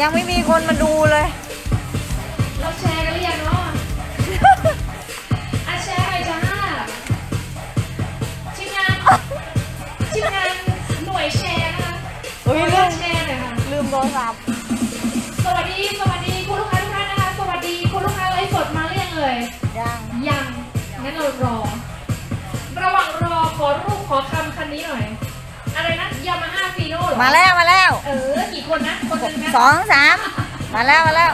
ยังไม่มีคนมาดูเล มาแล้วมาแล้ว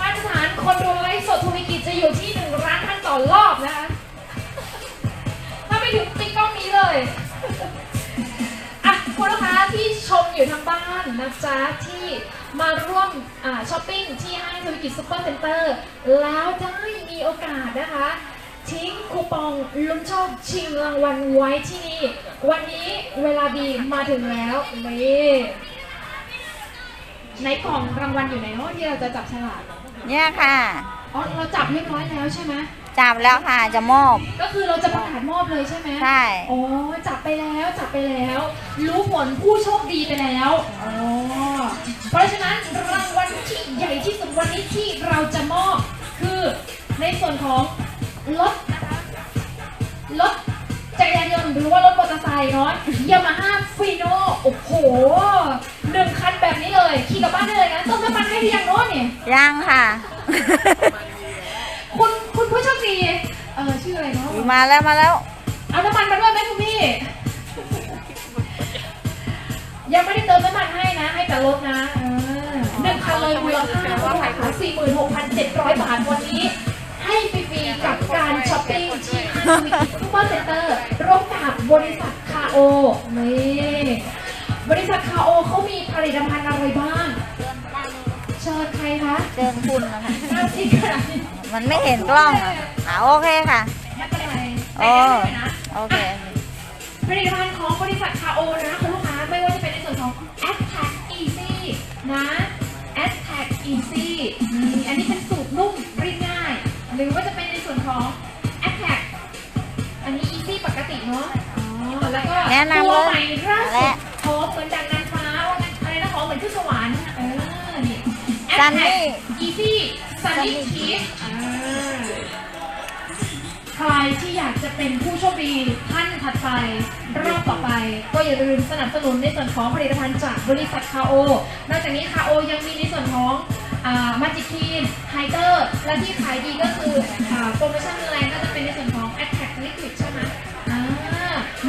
มาตรฐานคนดูไลฟ์สดธุรกิจจะอยู่ที่หนึ่งร้านท่านต่อรอบนะคะถ้าไม่ถึงติ๊กกล้องนี้เลยอะคุณลูกค้าที่ชมอยู่ทางบ้านนะจ๊ะที่มาร่วมอ่าช้อปปิ้งที่ห้างธุรกิจซุปเปอร์เซ็นเตอร์แล้วได้มีโอกาสนะคะ ทิ้งคูปองลุ้นโชคชิงรางวัลไว้ที่นี่ วันนี้เวลาดีมาถึงแล้วนี่ ในกล่องรางวัลอยู่ไหนเนาะที่เราจะจับฉลากเนี่ยค่ะ อ๋อเราจับเรียบร้อยแล้วใช่ไหมจับแล้วค่ะจะมอบ ก็คือเราจะประกาศมอบเลยใช่ไหมใช่ โอ้จับไปแล้วจับไปแล้ว รู้ผลผู้โชคดีไปแล้วอ๋อเพราะฉะนั้นรางวัลที่ใหญ่ที่สุดวันนี้ที่เราจะมอบคือในส่วนของรถนะคะรถจักรยานยนต์หรือว่ารถมอเตอร์ไซค์เนาะยามาฮ่าฟีโนโอ้โห หนึ่งคันแบบนี้เลย ขี่กลับบ้านได้เลยนะเติมน้ำมันให้หรือยังเนาะเนี่ย ยังค่ะ คุณคุณผู้โชคดีเออชื่ออะไรเนาะมาแล้วมาแล้ว เอาน้ำมันมาด้วยไหมคุณพี่ ยังไม่ได้เติมน้ำมันให้นะ ให้แต่รถนะเออหนึ่งคันเลยมูลค่าเท่าไหร่คะสี่หมื่นหกพันเจ็ดร้อยบาทวันนี้ ให้ฟรีๆกับการช้อปปิ้งที่ห้างซูเปอร์เซ็นเตอร์ร่วมกับบริษัทคาโอนี่ บริษัทคาโอเขามีผลิตภัณฑ์อะไรบ้างเชิญใครคะเชิญคุณนะคะหน้าที่ขนาดนี้มันไม่เห็นกล้องอะอ่าโอเคค่ะ ไม่เป็นไรโอ้ ไม่ได้ด้วยนะโอเคผลิตภัณฑ์ของบริษัทคาโอนะคุณลูกค้าไม่ว่าจะเป็นในส่วนของ a t t a c Easy นะ a t t a c Easy นี่อันนี้เป็นสูตรนุ่มรีดง่าย หรือว่าจะเป็นในส่วนของ a t t a c อันนี้ Easy ปกติเนาะอ๋อแล้วก็แนะนำตัวเลยใหม่ล่าและสุดหอ มเหมือนดังนางฟ้าว่างั้นอะไรนะหอมเหมือนขึ้นสวรรค์เออนี่ซั a น t t a นี่ c Easy Sunny Kiss อ่าใครที่อยากจะเป็นผู้โชคดีท่านถัดไป รอบต่อไป ก็อย่าลืมสนับสนุนในส่วนของผลิตภัณฑ์จากบริษัทคาโอนอกจากนี้คาโอยังมีในส่วนของมาจิคีนไฮเตอร์ และที่ขายดีก็คืออาโปรโมชั่นแรงก็จะเป็นในส่วน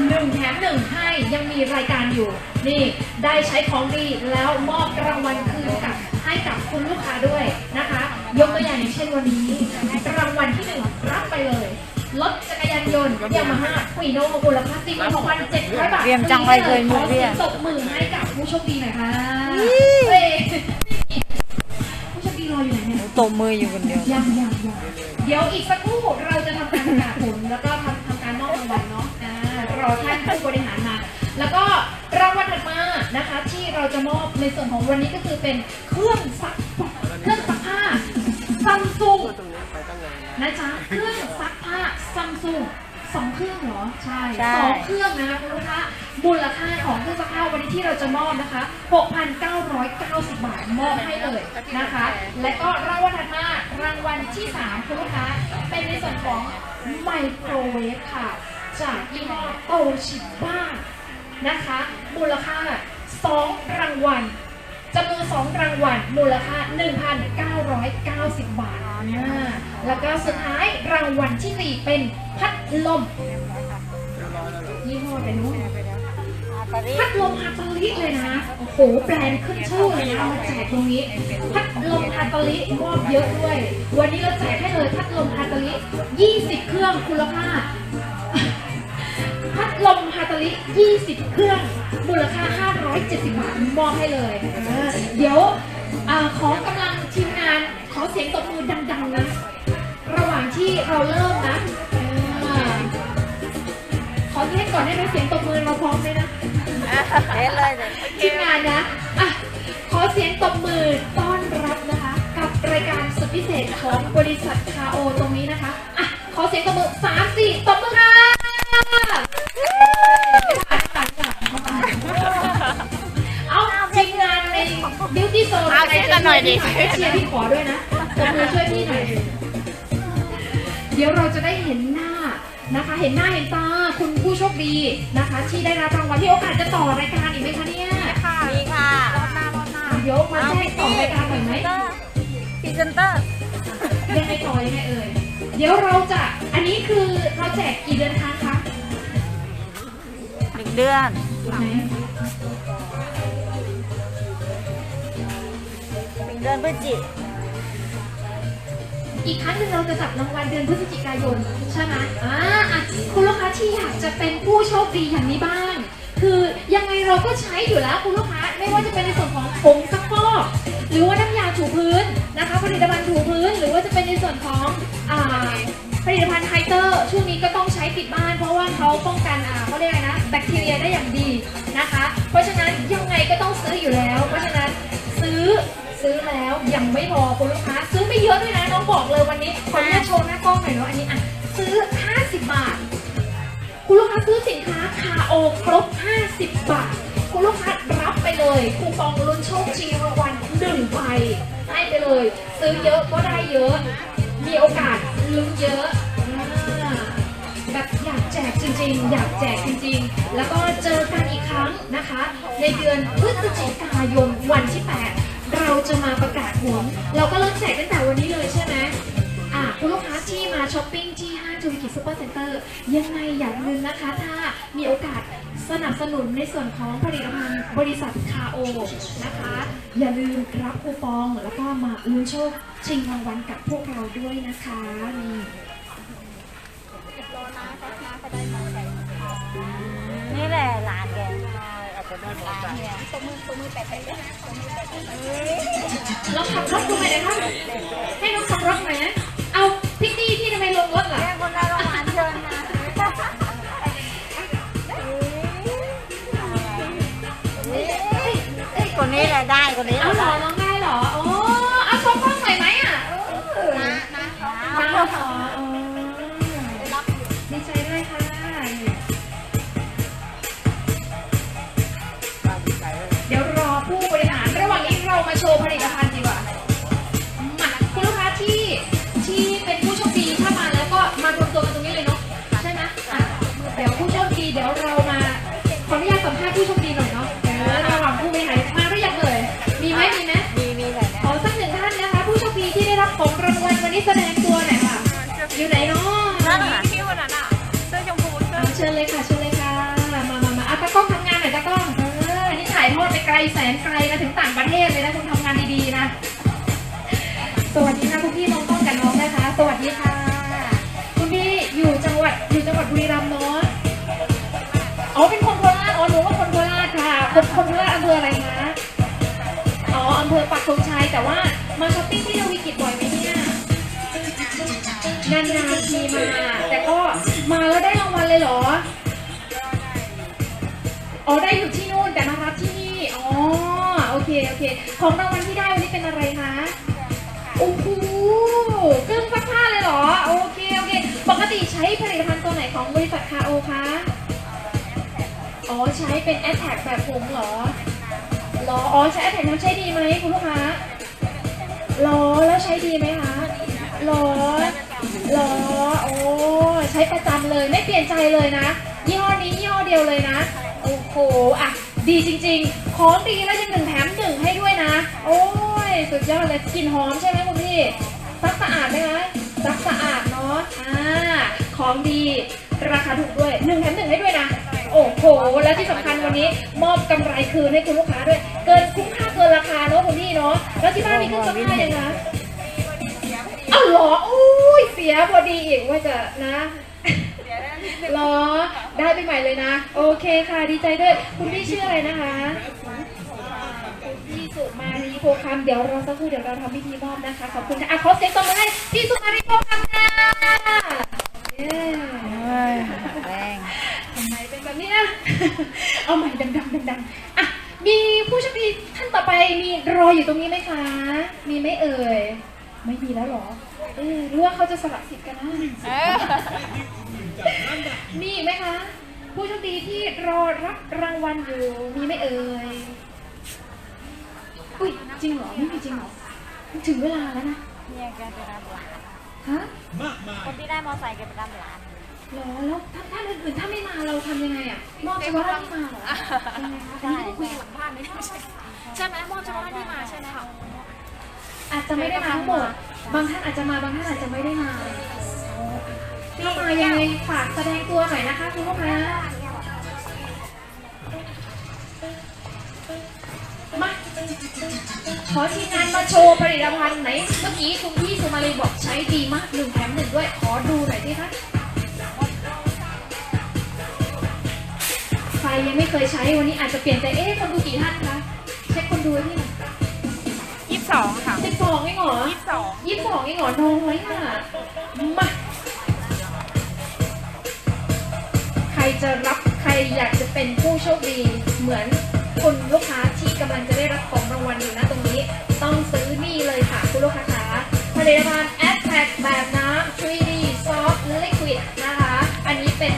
หนึ่งแถมหนึ่งให้ยังมีรายการอยู่ นี่ได้ใช้ของดีแล้วมอบรางวัลคืนกับให้กับคุณลูกค้าด้วยนะคะ ยกตัวอย่างอย่างเช่นวันนี้รางวัลที่หนึ่งรับไปเลยรถจักรยานยนต์ยามาฮ่าฟีโน่มูลค่าสี่หมื่นหกพันเจ็ดร้อยบาทเตรียมจังเลยเคยมือเรียกขอสีงตบมือให้กับผู้โชคดีหน่อยค่ะยี่เฮ้ยผู้โชคดีรออยู่ไหนเนี่ยตบมืออยู่คนเดียวยังยังยังเดี๋ยวอีกสักครู่เราจะทำการประกาศผลแล้วก็ทำทำการมอบรางวัลเนาะ อ่ารอท่านผู้บริหารมา แล้วก็รางวัลถัดมานะคะ ที่เราจะมอบในส่วนของวันนี้ก็คือเป็นเครื่องซักเครื่องซักผ้าซัมซุงนะจ๊ะเครื่องซักผ้าซัมซุงสองเครื่องเหรอใช่ใช่สองเครื่องนะคะคุณลูกค้ามูลค่าของเครื่องซักผ้าวันนี้ที่เราจะมอบนะคะ 6,990 บาทมอบให้เลยนะคะ และก็รางวัลถัดมารางวัลที่ 3 คุณลูกค้าเป็นในส่วนของไมโครเวฟค่ะ จากยี่ห้อโตชิบ้านะคะ มูลค่า 2 รางวัลจำนวน2รางวัลมูลค่า 1,990 บาทนะแล้วก็สุดท้ายรางวัลที่ 4 เป็นพัดลมยี่ห้ออะไรนู้นพัดลมฮาตาลิเลยนะ โอ้โห แบรนด์ขึ้นชื่อเลยนะมาแจกตรงนี้ พัดลมฮาตาลิมอบเยอะด้วย วันนี้เราแจกให้เลยพัดลมฮาตาลิ 20 เครื่องคุณภาพ ลมฮาตาลิ20 เครื่อง มูลค่า 570 บาทมอบให้เลยเออเดี๋ยวอาขอกำลังทีมงานขอเสียงตบมือดังๆนะ ระหว่างที่เราเริ่มนะอ่าขอเทสก่อนได้ไหมเสียงตบมือเราพร้อมไหมนะเห็นเลยสิทีมงานนะอะขอเสียงตบมือต้อนรับนะคะ กับรายการสุดพิเศษของบริษัทคาโอตรงนี้นะคะอะขอเสียงตบมือสามสี่ตบมือค่ะ ร์พี่หน่อยเชียร์พี่ขอด้วยนะตบมือช่วยพี่หน่อยเดี๋ยวเราจะได้เห็นหน้านะคะ เห็นหน้าเห็นตาคุณผู้โชคดีนะคะ ที่ได้รับรางวัลที่โอกาสจะต่อรายการอีกไหมคะเนี่ยมีค่ะเดี๋ยวมาแจ้งต่อรายการหน่อยไหมพรีเซนเตอร์ยังไงต่อยังไงเอ่ยเดี๋ยวเราจะอันนี้คือเราแจกกี่เดือนครั้งคะหนึ่งเดือน เดือนพฤศจิอีกครั้งหนึ่งเราจะจับรางวัลเดือนพฤศจิกายนใช่ไหมอ่าอะคุณลูกค้าที่อยากจะเป็นผู้โชคดีอย่างนี้บ้าง คือยังไงเราก็ใช้อยู่แล้วคุณลูกค้าไม่ว่าจะเป็นในส่วนของผงซักฟอกหรือว่าน้ำยาถูพื้นนะคะผลิตภัณฑ์ถูพื้น หรือว่าจะเป็นในส่วนของอ่าผลิตภัณฑ์ไฮเตอร์ช่วงนี้ก็ต้องใช้ติดบ้าน เพราะว่าเขาป้องกันอ่าเขาเรียกอะไรนะแบคทีเรียได้อย่างดีนะคะ เพราะฉะนั้นยังไงก็ต้องซื้ออยู่แล้ว เพราะฉะนั้นซื้อ ซื้อแล้วยังไม่พอคุณลูกค้า ซื้อไม่เยอะด้วยนะน้องบอกเลยวันนี้ขออนุญาตโชว์หน้ากล้องหน่อยเนาะอันนี้อะซื้อ 50 บาท คุณลูกค้าซื้อสินค้าคาโอครบ 50 บาท คุณลูกค้ารับไปเลยคูปองลุ้นโชคชิงรางวัลหนึ่งใบให้ไปเลย ซื้อเยอะก็ได้เยอะ มีโอกาสลุ้นเยอะแบบอยากแจกจริงๆ อยากแจกจริงๆ แล้วก็เจอกันอีกครั้งนะคะ ในเดือนพฤศจิกายนวันที่ 8 เราจะมาประกาศผลเราก็เริ่มแจกตั้งแต่วันนี้เลยใช่ไหมอะคุณลูกค้าที่มาช้อปปิ้งที่ห้างจูบิกิซูเปอร์เซ็นเตอร์ยังไงอย่าลืมนะคะ ถ้ามีโอกาสสนับสนุนในส่วนของผลิตภัณฑ์บริษัทคาโอนะคะ อย่าลืมรับคูปองแล้วก็มาลุ้นโชคชิงรางวัลกับพวกเราด้วยนะคะนี่นี่แหละหลาน แกอาจจะได้หลองขับรถดูหน่อยนะคะให้น้องขับรถหน่อยนะเอาพี่ตี้ที่ทำไมลงรถล่ะคนได้รางวัลเชิญนะคนนี้แหละได้คนนี้เอาหรอได้น้องได้เหรอโอ้เอาชมกล้องหน่อยไหมอะเออนะนะ แสนไกลนะถึงต่างประเทศเลยนะคุณทำงานดีๆนะ สวัสดีค่ะคุณพี่มองกล้องกับน้องนะคะ สวัสดีค่ะ คุณพี่อยู่จังหวัดอยู่จังหวัดบุรีรัมย์เนาะอ๋อเป็นคนโคราชอ๋อหนูว่าคนโคราชค่ะคนคนโคราชอำเภออะไรคะอ๋ออำเภอปักธงชัยแต่ว่ามาช้อปปิ้งที่ทวีกิจบ่อยไหมเนี่ยนานๆทีมา แต่ก็มาแล้วได้รางวัลเลยเหรออ๋อได้อยู่ที่นู่นแต่มารับที่ โอเค ของรางวัลที่ได้วันนี้เป็นอะไรคะโอ้โหเครื่องซักผ้าเลยเหรอ โอเค โอเค ปกติใช้ผลิตภัณฑ์ตัวไหนของบริษัทคาโอคะ อ๋อ ใช้เป็นแอ t แทกแบบผงเหรอหรอ อ๋อ ใช้แอ t แทกน้ำใช้ดีไหมคุณลูกค้าหรอ แล้วใช้ดีไหมคะหรอหรอ โอ้ ใช้ประจำเลยไม่เปลี่ยนใจเลยนะ ยี่ห้อนี้ยี่ห้อเดียวเลยนะ โอ้โห อะ ดีจริง ๆ ของดีแล้วยังหนึ่ง สุดยอดเลยกลิ่นหอมใช่ไหมคุณพี่ซักสะอาดไหมคะซักสะอาดเนาะอ่าของดีราคาถูกด้วยหนึ่งแถมหนึ่งให้ด้วยนะ โอ้โห และที่สำคัญวันนี้มอบกำไรคืนให้คุณลูกค้าด้วย เกินคุ้มค่าเกินราคาเนาะคุณพี่เนาะแล้วที่บ้านมีเครื่องซักผ้ายังคะอ้าวเหรออุ้ยเสียพอดีอีกว่าจะนะเหรอได้ไปใหม่เลยนะ โอเคค่ะดีใจด้วย คุณพี่ชื่ออะไรนะคะคุณพี่ สุมารีโพคำเดี๋ยวเราสักครู่เดี๋ยวเราทำพิธีมอบนะคะ ขอบคุณค่ะอะขอเสียงตบมือให้พี่สุมารีโพคำค่ะเย้เฮ้ยแรงทำไมเป็นแบบนี้นะเอาใหม่ดังๆดังๆอะมีผู้โชคดีท่านต่อไปมีรออยู่ตรงนี้ไหมคะ มีไหมเอ่ย ไม่มีแล้วเหรอ เออหรือว่าเขาจะสละสิทธิ์กันนะมีอีกไหมคะ ผู้โชคดีที่รอรับรางวัลอยู่ มีไหมเอ่ย อุ้ยจริงเหรอไม่มีจริงเหรอถึงเวลาแล้วนะเนี่ยแกไปรับหลานฮะคนที่ได้มอไซค์แกไปรับหลานเหรอแล้วถ้าท่านอื่นๆถ้าไม่มาเราทำยังไงอะมอบเฉพาะท่านที่มาเหรอยังไงคะใช่อันนี้ต้องคุยกันหลังบ้านเลยใช่ใช่ไหมมอบเฉพาะท่านที่มาใช่ไหมคะอาจจะไม่ได้มาทั้งหมด บางท่านอาจจะมาบางท่านอาจจะไม่ได้มาถ้ามายังไงฝากแสดงตัวหน่อยนะคะคุณลูกค้ามา ขอทีมงานมาโชว์ผลิตภัณฑ์ไหน เมื่อกี้คุณพี่สุมาลีบอกใช้ดีมากหนึ่งแถมหนึ่งด้วย ขอดูหน่อยสิคะใครยังไม่เคยใช้วันนี้อาจจะเปลี่ยนใจเอ๊ะคนดูกี่ท่านคะเช็คคนดูให้พี่หน่อยยี่สิบสองค่ะสิบสองเองเหรอยี่สิบสองยี่สิบสองเองเหรอน้อยอะมาใครจะรับใครอยากจะเป็นผู้โชคดีเหมือนคุณลูกค้าที่กำลังจะได้รับของรางวัลอยู่นะตรงนี้ ต้องซื้อนี่เลยค่ะคุณลูกค้าคะผลิตภัณฑ์ a d t a c แบบน้ำ 3D Soft Liquid นะคะ อันนี้เป็น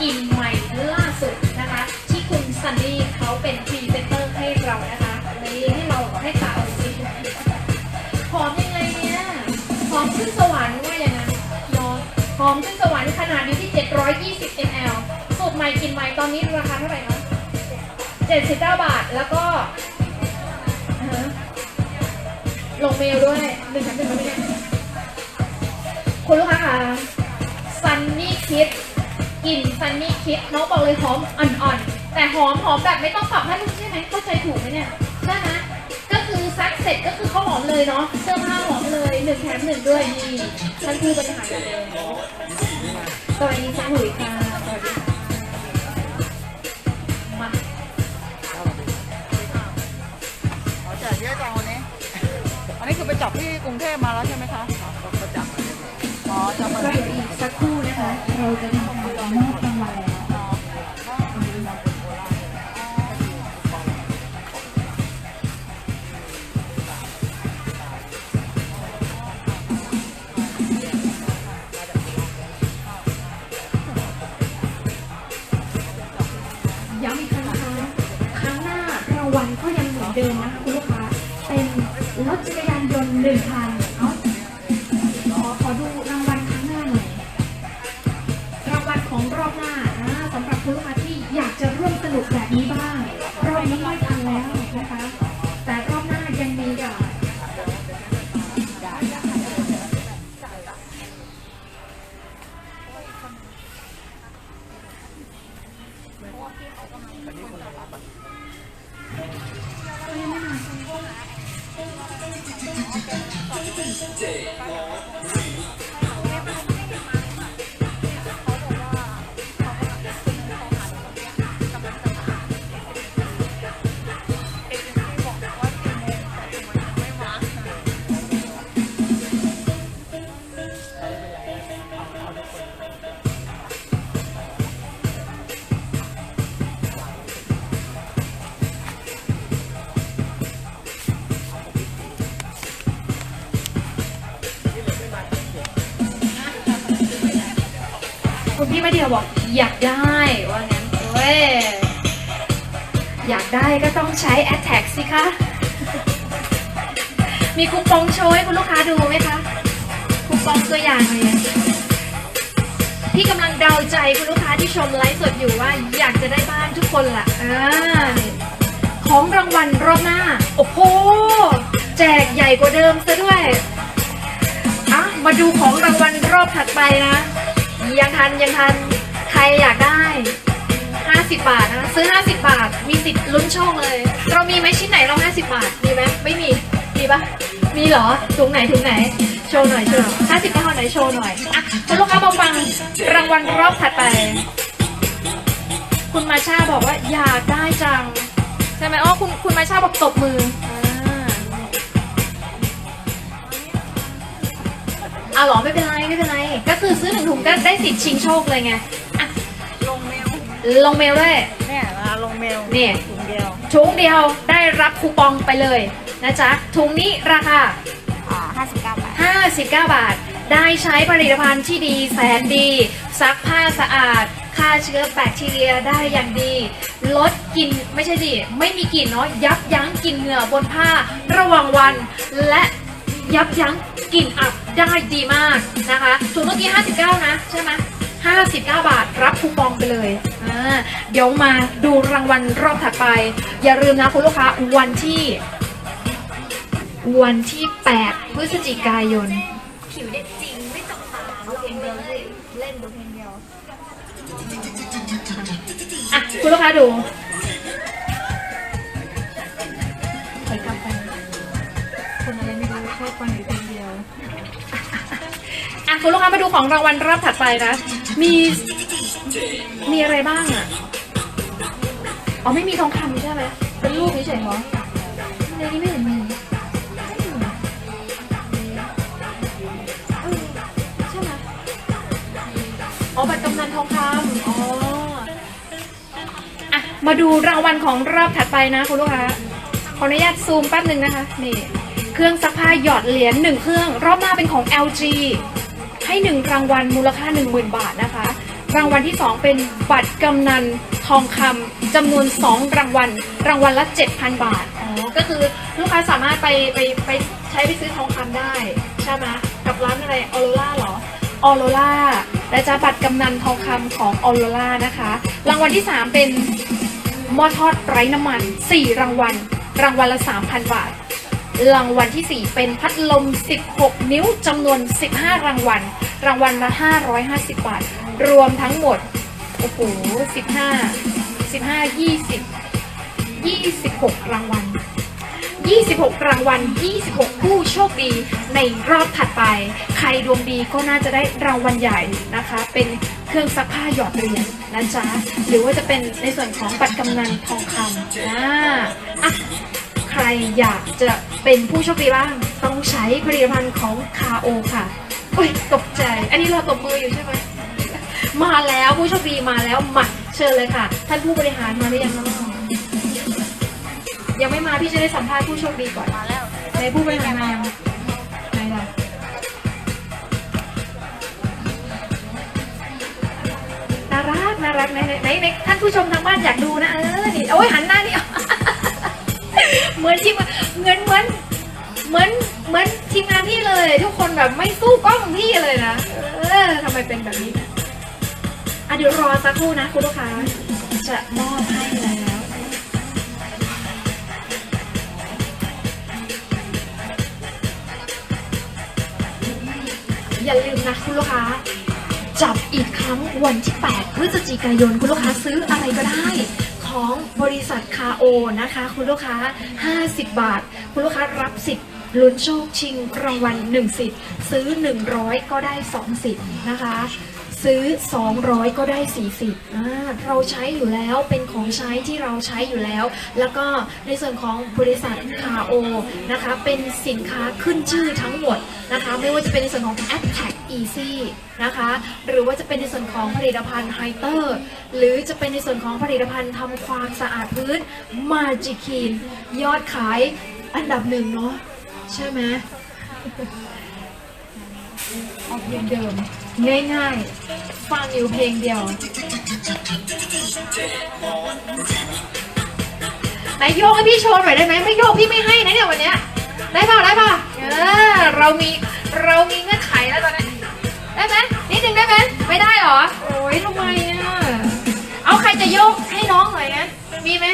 กลิ่นใหม่ล่าสุดนะคะ ที่คุณซันนี่เขาเป็นพรีเซนเตอร์ให้เรานะคะเลยให้เราให้ตาเอาจริหอมยังไงเนี่ยหอมขึ้นสวรรค์ว่าอย่างนั้นเนาะหอมขึ้นสวรรค์ขนาดอยู่ที่ 720 ml สูตรใหม่กลิ่นใหม่ตอนนี้ราคาเท่าไหร่คะ79 บาทแล้วก็ ลงเมลด้วยหนึ่งแถมหนึ่งแล้วยคุณลูกค้าค่ะซันนี่คิดกลิ่นซันนี่คิดน้องบอกเลยหอมอ่อนๆ แต่หอมหอมแบบไม่ต้องปรับให้ลูกใช่ไหมเข้าใจถูกไหมเนี่ยใช่ไหมก็คือซักเสร็จก็คือเขาหอมเลยเนาะเสื้อผ้าหอมเลยหนึ่งแถมหนึ่งด้วยนี่ท่านผู้บริหารกันเลยสวัสดีคุณหุยค่ะ อันนี้คือไปจับที่กรุงเทพมาแล้วใช่ไหมคะก็จับมาอ๋อจับมาก็เดี๋ยวอีกสักครู่นะคะ เราจะ 系呢个，系阿敏。 อยากได้ว่างั้นเว้ยอยากได้ก็ต้องใช้ a t t a c สิคะ มีคูปองโชว์ให้คุณลูกค้าดูไหมคะคูปองตัวอย่างเลยพี่กำลังเดาใจคุณลูกค้าที่ชมไลฟ์สดอยู่ว่าอยากจะได้บ้านทุกคนล่ะอของรางวัลรอบหน้า โอ้โห แจกใหญ่กว่าเดิมซะด้วยอะมาดูของรางวัลรอบถัดไปนะ ยังทันยังทัน อยากได้ 50 บาทนะซื้อ 50 บาท มีสิทธิ์ลุ้นโชคเลย เรามีไหมชิ้นไหนเรา 50 บาท มีไหมไม่มี มีปะมีเหรอถุงไหนถุงไหน โชว์หน่อยโชว์ห้าสิบเก้าไหนโชว์หน่อย อะคุณลูกค้ามาฟังรางวัลรอบถัดไป คุณมาชาบอกว่าอยากได้จัง ใช่ไหมอ๋อคุณคุณมาชาบอกตบมืออ่าอะเหรอไม่เป็นไรไม่เป็นไร ก็คือซื้อหนึ่งถุงก็ได้สิทธิ์ชิงโชคเลยไง ลลงเมลด้วยเนี่ยนะลงเมลนี่ถุงเดียวถุงเดียวได้รับคูปองไปเลยนะจ๊ะถุงนี้ราคาอ่าห้าสิบเก้าบาท 59 บาท ได้ใช้ผลิตภัณฑ์ที่ดีแสนดี ซักผ้าสะอาดฆ่าเชื้อแบคทีเรียได้อย่างดี ลดกลิ่นไม่ใช่ดิไม่มีกลิ่นเนาะยับยั้งกลิ่นเหงื่อบนผ้าระหว่างวัน และยับยั้งกลิ่นอับได้ดีมากนะคะส่วนเมื่อกี้ 59 นะ ใช่ไหม 59 บาท รับคูปองไปเลยอ่าเดี๋ยวมาดูรางวัลรอบถัดไป อย่าลืมนะคุณลูกค้าวันที่ วันที่ 8 พฤศจิกายน ผิวเด็ดจริง ไม่จกตาเอาเพลงเดียวเลยเล่นดูเพลงเดียวอะคุณลูกค้าดูถอยกลับไปคนอะไรไม่รู้ชอบฟังอยู่เพลงเดียว อะคุณลูกค้ามาดูของรางวัลรอบถัดไปนะ มี มีอะไรบ้างอะ อ๋อไม่มีทองคำใช่ไหม เป็นรูปเฉยๆเหรอในนี้ไม่เห็นมีเออใช่ไหมอ๋อบัตรกำนันทองคำอ๋ออะมาดูรางวัลของรอบถัดไปนะคุณลูกค้า ขออนุญาตซูมแป๊บหนึ่งนะคะ นี่ เครื่องซักผ้าหยอดเหรียญหนึ่งเครื่อง รอบหน้าเป็นของ LG ให้หนึ่งรางวัลมูลค่า 10,000 บาทนะคะ รางวัลที่ 2 เป็นบัตรกำนันทองคำจำนวน 2 รางวัล รางวัลละ 7,000 บาทอ๋อก็คือลูกค้าสามารถไปไปไปใช้ไปซื้อทองคำได้ ใช่ไหมกับร้านอะไรออโรล่าเหรอออโรล่าและจะบัตรกำนันทองคำของออโรล่านะคะ รางวัลที่ 3 เป็นหม้อทอดไร้น้ำมัน 4 รางวัล รางวัลละ 3,000 บาท รางวัลทีสี่ 4 เป็นพัดลม 16 นิ้วจำนวน 15 รางวัล รางวัลละ 550 บาท รวมทั้งหมด โอ้โห 15 15 20 26 รางวัล 26 รางวัล 26 ผู้โชคดีในรอบถัดไป ใครดวงดีก็น่าจะได้รางวัลใหญ่นะคะ เป็นเครื่องซักผ้าหยอดเหรียญนะจ๊ะ หรือว่าจะเป็นในส่วนของบัตรกำนันทองคำอ่าอะ ใครอยากจะเป็นผู้โชคดีบ้าง ต้องใช้ผลิตภัณฑ์ของ KO ค่ะโอ้ยตกใจ อันนี้เราตบมืออยู่ใช่ไหมมาแล้วผู้โชคดีมาแล้วมาเชิญเลยค่ะ ท่านผู้บริหารมาหรือยังเนาะยังไม่มาพี่จะได้สัมภาษณ์ผู้โชคดีก่อนมาแล้วในผู้บริหารมายังไหนล่ะน่ารักน่ารักไหนไหนไหนไหนท่านผู้ชมทางบ้านอยากดูนะเออนี่โอ้ยหันหน้านี่ เหมือนทีมเหมือนเหมือนเหมือนเหมือนทีมงานพี่เลย ทุกคนแบบไม่สู้กล้องพี่เลยนะเออทำไมเป็นแบบนี้นะอะเดี๋ยวรอสักครู่นะคุณลูกค้าจะมอบให้แล้วอย่าลืมนะคุณลูกค้า จับอีกครั้งวันที่ 8 พฤศจิกายนคุณลูกค้าซื้ออะไรก็ได้ ของบริษัทคาโอนะคะ คุณลูกค้า 50 บาท คุณลูกค้ารับสิทธิ์ลุ้นโชคชิงรางวัล1สิทธิ์ซื้อ 100 ก็ได้ 2 สิทธิ์นะคะ ซื้อ 200 ก็ได้ 40อ่าเราใช้อยู่แล้วเป็นของใช้ที่เราใช้อยู่แล้ว แล้วก็ในส่วนของบริษัทคาโอนะคะเป็นสินค้าขึ้นชื่อทั้งหมดนะคะไม่ว่าจะเป็นในส่วนของ a t t a c Easy นะคะหรือว่าจะเป็นในส่วนของผลิตภัณฑ์ไฮเตอร์หรือจะเป็นในส่วนของผลิตภัณฑ์ทำความสะอาดพื้น Magiclean ยอดขายอันดับหนึ่งเนาะใช่ไหมเอาเดิม ง่ายๆ ฟังอยู่เพลงเดียวไหนโยกให้พี่โชว์หน่อยได้ไหมไม่โยกพี่ไม่ให้นะเนี่ยวันเนี้ยได้ป่ะได้ป่ะเออเรามีเรามีเงื่อนไขแล้วตอนนี้ได้ไหมนิดนึงได้ไหมไม่ได้หรอโอ้ยทำไมอะเอาใครจะโยกให้น้องหน่อยงั้นมีไหม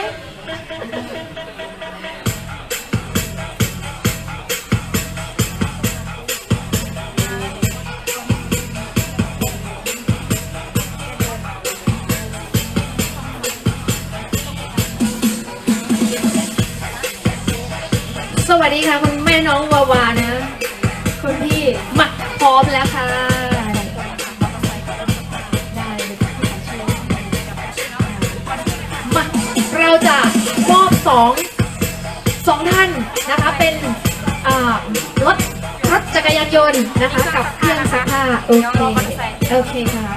สวัสดีค่ะ คุณแม่น้องวาวานะคุณพี่มาพร้อมแล้วค่ะมาเราจะมอบสองสองท่านนะคะ เป็นรถรถจักรยานยนต์นะคะ กับเครื่องซักผ้าโอเคโอเคค่ะ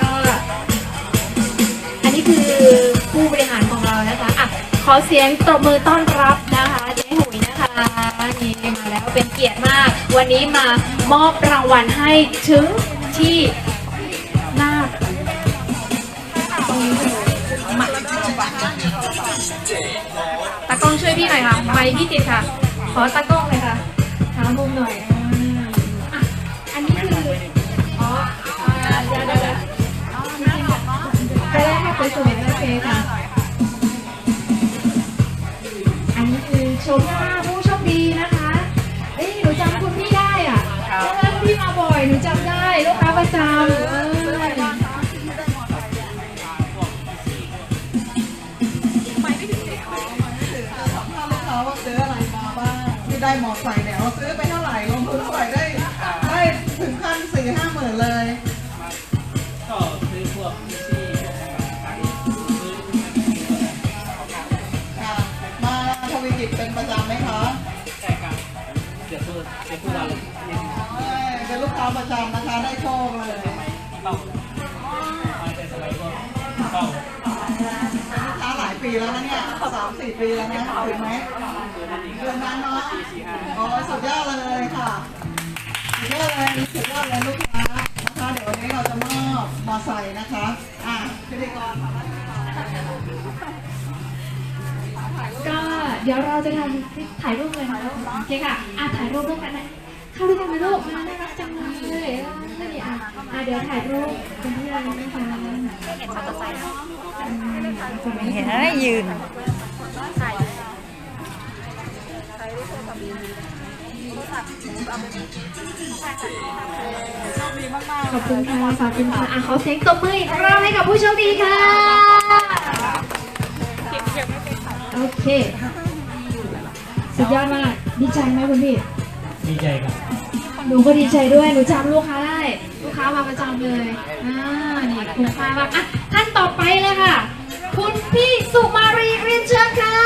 ก็อันนี้คือผู้บริหาร อะขอเสียงตบมือต้อนรับนะคะเจ๊หุยนะคะนี่มาแล้วเป็นเกียรติมาก วันนี้มามอบรางวัลให้ถึงที่หน้าตรงนี้มาตากล้องช่วยพี่หน่อยค่ะไมค์พี่ติดค่ะ ขอตากล้องเลยค่ะหามุมหน่อยอะอันนี้คืออ๋อเดี๋ยวเดี๋ยวเดี๋ยวไปได้ค่ะสวยโอเคค่ะ มหน้าผู้โชคดีนะคะเอ้ยหนูจำคุณพี่ได้อะเพราะว่าพี่มาบ่อยหนูจำได้ลูกค้าประจำ ป็นลูกค้าประจำนะคะได้โชคเลยมาต่อมาต้องลูกค้าหลายปีแล้วนะเนี่ยสามสี่ปีแล้วนะถึงไหมเดือนนั้นเนาะอ๋อสุดยอดเลยค่ะสุดยอดเลยสุดยอดเลยลูกค้านะคะเดี๋ยววันนี้เราจะมอบมอไซค์นะคะอะพิธีกรก็เดี๋ยวเราจะทำถ่ายรูปเลยนะโอเคค่ะอะถ่ายรูปร่วมกันนะ เข้าด้วยกันไหมลูกมาน่ารักจังเลยเออนี่อะอะเดี๋ยวถ่ายรูปเป็นที่ระลึกนะคะเห็นมอเตอร์ไซค์ไม่เห็นอะไรยืนขอบคุณค่ะขอบคุณค่ะอะขอเสียงตบมืออีกรอบให้กับผู้โชคดีค่ะ โอเค สุดยอดมาก ดีใจไหมคุณพี่ดีใจครับ หนูก็ดีใจด้วย หนูจำลูกค้าได้ ลูกค้ามาประจำเลยอ่านี่คุณค่ามากอะท่านต่อไปเลยค่ะ คุณพี่สุมารีเรียนเชิญค่ะ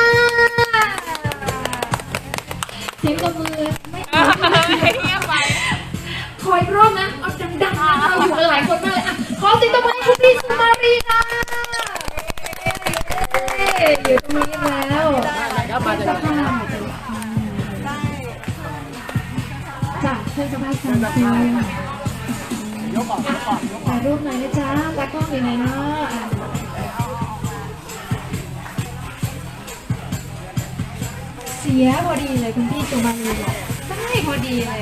เสียงตบมือไม่เงียบไปขออีกรอบนะ เอาดังๆนะเราอยู่กันหลายคนมากเลยอะขอเสียงตบมือให้คุณพี่สุมารีค่ะเยอยู่ตรงนี้แล้วสภาพจ้ะเป็นสภาพสังคมยกก่อนยกก่อนยกก่อนถ่ายรูปหน่อยนะจ๊ะตากล้องอยู่ไหนเนาะเสียพอดีเลยคุณพี่สุมาลีบอกได้พอดีเลย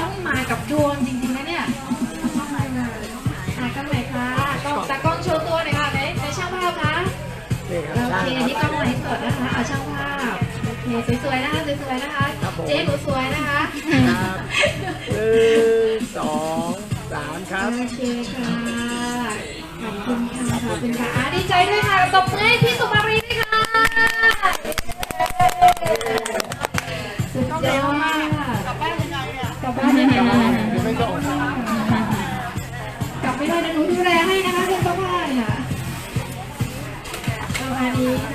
ต้องมากับดวงจริงๆนะเนี่ยอะก็ไหนคะกล้องตากล้องโชว์ตัวหน่อยค่ะไหนไหนช่างภาพคะโอเคอันนี้กล้องไหนสดนะคะ เอาช่างภาพ โอเคสวยๆนะคะสวยๆนะคะ เจ๊หนูสวยนะคะหนึ่งสองสามครับ โอเคค่ะขอบคุณค่ะขอบคุณค่ะอะดีใจด้วยค่ะตบมือให้พี่สุมารีด้วยค่ะสุดยอดมากกลับบ้านยังไงเนี่ยกลับบ้านยังไงล่ะไม่ต้องกลับไม่ได้นะหนูดูแลให้นะคะเรื่องเสื้อผ้าเนี่ยประมาณนี้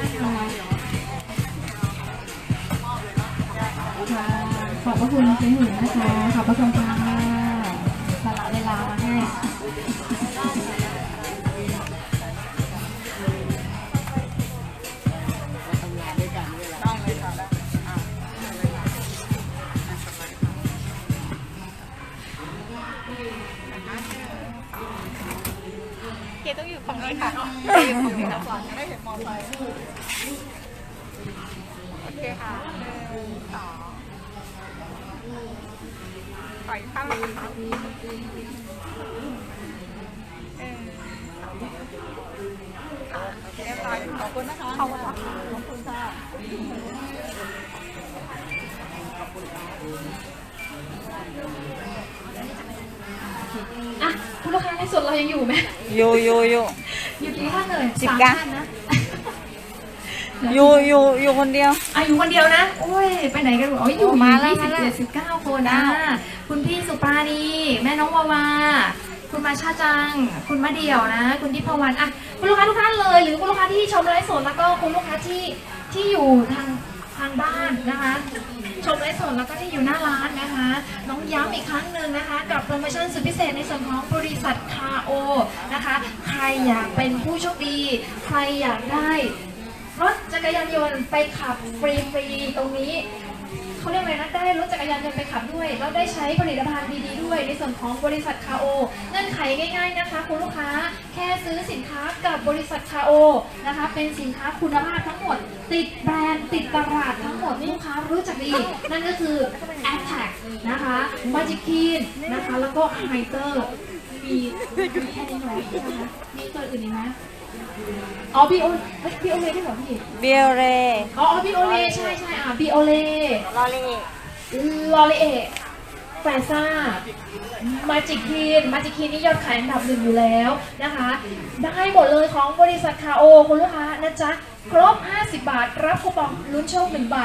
พระคุณเจ๊หนุ่นะคะ ขอบพระคุณค่ะสละเวลามาให้นั่งเลยค่ะแล้วอะเกต้องอยู่ฝั่งนี้ค่ะได้เห็นมองไซ สดเรายังอยู่ไหมโยโยโยอยู่กี่ท่านเลยสิบสามเก้าท่านนะโยโยโยคนเดียวอะอยู่คนเดียวนะ โอ้ย ไปไหนกันหรออ๋ออยู่มาแล้วยี่สิมาบแล้วเจ็ดสิบเก้าคนนะ คุณพี่สุปราณีแม่น้องวาวา คุณมาชาจัง คุณมาเดี่ยวนะ คุณทิพวรรณอะ คุณลูกค้าทุกท่านเลย หรือคุณลูกค้าที่ชมไลฟ์สดแล้วก็คุณลูกค้าที่ที่อยู่ทางทางบ้านนะคะ ชมไลฟ์สดแล้วก็ที่อยู่หน้าร้านนะคะ น้องย้ำอีกครั้งหนึ่งนะคะ กับโปรโมชั่นสุดพิเศษในส่วนของบริษัทคาโอนะคะ ใครอยากเป็นผู้โชคดี ใครอยากได้รถจักรยานยนต์ไปขับฟรีๆตรงนี้ เขาเรียกอะไรนะได้รถจักรยานยนต์ไปขับด้วย แล้วได้ใช้ผลิตภัณฑ์ดีๆด้วย ในส่วนของบริษัทคาโอเงื่อนไขง่ายๆนะคะ คุณลูกค้าแค่ซื้อสินค้ากับบริษัทคาโอนะคะ เป็นสินค้าคุณภาพทั้งหมด ติดแบรนด์ติดตลาดทั้งหมดลูกค้ารู้จักดี นั่นก็คือ a t t a c นะคะมาจิคีนนะคะแล้วก็ไฮเตอร์มีแค่นี้ไหมนะคะมีตัวอื่นอีกไหม อ๋อบีโอเฮ้ยบีโอเลได้เหรอพี่ เบียเรอ๋อบีโอเลใช่ใช่อะบีโอเลลอรีลอรีเอแฟซ่ามาจิคีนมาจิคีนนี่ยอดขายอันดับหนึ่งอยู่แล้วนะคะ ได้หมดเลยของบริษัทคาโอคุณลูกค้านะจ๊ะ ครบ 50 บาท รับคูปองลุ้นโชคหนึ่งใบ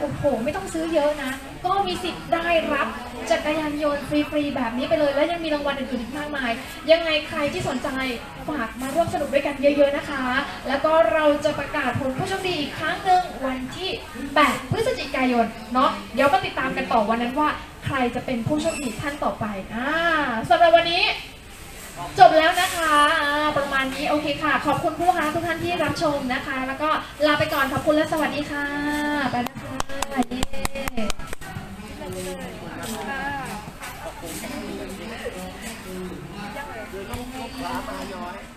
โอ้โห ไม่ต้องซื้อเยอะนะ ก็มีสิทธิ์ได้รับจักรยานยนต์ฟรีๆแบบนี้ไปเลย แล้วยังมีรางวัลอื่นๆอีกมากมาย ยังไงใครที่สนใจฝากมาร่วมสนุกด้วยกันเยอะ ๆนะคะ แล้วก็เราจะประกาศผลผู้โชคดีอีกครั้งหนึ่งวันที่ 8 พฤศจิกายนเนาะเดี๋ยวก็ติดตามกันต่อวันนั้นว่า ใครจะเป็นผู้โชคดีท่านต่อไปอ่าสำหรับวันนี้ จบแล้วนะคะอ่าประมาณนี้โอเคค่ะ ขอบคุณผู้ค้าทุกท่านที่รับชมนะคะ แล้วก็ลาไปก่อนขอบคุณและสวัสดีค่ะไปนะคะ เย้ฟ้ามาย้อย